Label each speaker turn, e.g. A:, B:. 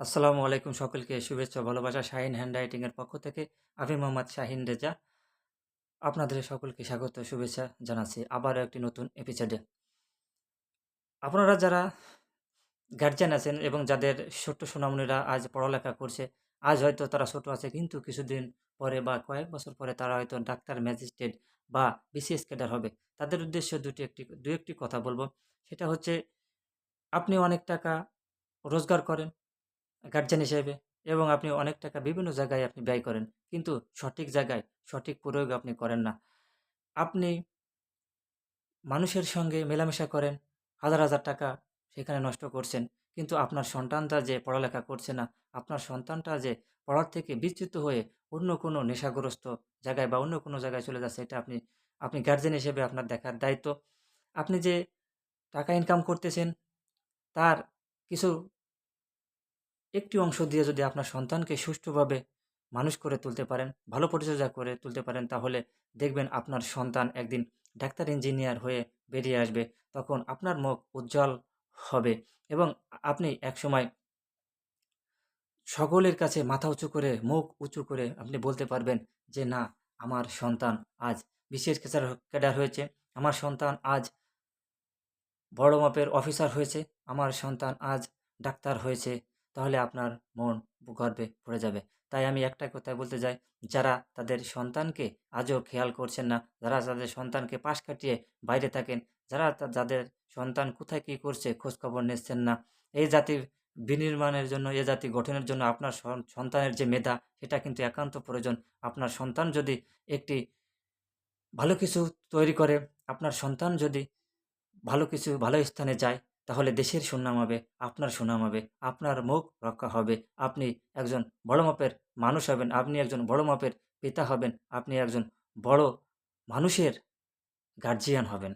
A: আসসালামু আলাইকুম সকলকে। শুভেচ্ছা, ভালোবাসা শাহিন হ্যান্ড হ্যান্ডরাইটিংয়ের পক্ষ থেকে। আমি মোহাম্মদ শাহিন রেজা। আপনাদের সকলকে স্বাগত, শুভেচ্ছা জানাচ্ছি আবারও একটি নতুন এপিসোডে আপনারা যারা গার্জিয়ান আছেন এবং যাদের ছোট্ট সোনামণিরা আজ পড়ালেখা করছে, আজ হয়তো তারা ছোট আছে, কিন্তু কিছুদিন পরে বা কয়েক বছর পরে তারা হয়তো ডাক্তার, ম্যাজিস্ট্রেট বা বিসিএস ক্যাডার হবে। তাদের উদ্দেশ্যে দুটি একটি, দু একটি কথা বলব। সেটা হচ্ছে, আপনি অনেক টাকা রোজগার করেন গার্জিয়ান হিসেবে এবং আপনি অনেক টাকা বিভিন্ন জায়গায় আপনি ব্যয় করেন। কিন্তু সঠিক জায়গায় সঠিক প্রয়োগ আপনি করেন না। আপনি মানুষের সঙ্গে মেলামেশা করেন, হাজার হাজার টাকা সেখানে নষ্ট করছেন। কিন্তু আপনার সন্তানটা যে পড়ালেখা করছে না, আপনার সন্তানটা যে পড়ার থেকে বিচ্যুত হয়ে অন্য কোনো নেশাগ্রস্ত জায়গায় বা অন্য কোনো জায়গায় চলে যাচ্ছে, এটা আপনি আপনি গার্জেন হিসেবে আপনার দেখার দায়িত্ব। আপনি যে টাকা ইনকাম করতেছেন, তার কিছু একটি অংশ দিয়ে যদি আপনার সন্তানকে সুষ্ঠুভাবে মানুষ করে তুলতে পারেন, ভালো পরিচর্যা করে তুলতে পারেন, তাহলে দেখবেন আপনার সন্তান একদিন ডাক্তার, ইঞ্জিনিয়ার হয়ে বেরিয়ে আসবে। তখন আপনার মুখ উজ্জ্বল হবে এবং আপনি একসময় সকলের কাছে মাথা উঁচু করে, মুখ উঁচু করে আপনি বলতে পারবেন যে, না, আমার সন্তান আজ বিশেষ ক্যাডার ক্যাডার হয়েছে। আমার সন্তান আজ বড় মাপের অফিসার হয়েছে। আমার সন্তান আজ ডাক্তার হয়েছে। তাহলে আপনার মন গর্বে ভরে যাবে। তাই আমি একটা কথা বলতে চাই, যারা তাদের সন্তানকে আজও খেয়াল করছেন না, যারা তাদের সন্তানকে পাশ কাটিয়ে বাইরে থাকেন, যারা যাদের সন্তান কোথায় কী করছে খোঁজখবর নিচ্ছেন না, এই জাতির বিনির্মাণের জন্য এ জাতি গঠনের জন্য আপনার সন- সন্তানের যে মেধা, সেটা কিন্তু একান্ত প্রয়োজন। আপনার সন্তান যদি একটি ভালো কিছু তৈরি করে, আপনার সন্তান যদি ভালো কিছু, ভালো স্থানে যায় তাহলে দেশের সুনাম হবে, আপনার সুনাম হবে, আপনার মুখ রক্ষা হবে। আপনি একজন বড় মাপের মানুষ হবেন, আপনি একজন বড় মাপের পিতা হবেন, আপনি একজন বড় মানুষের গার্জিয়ান হবেন।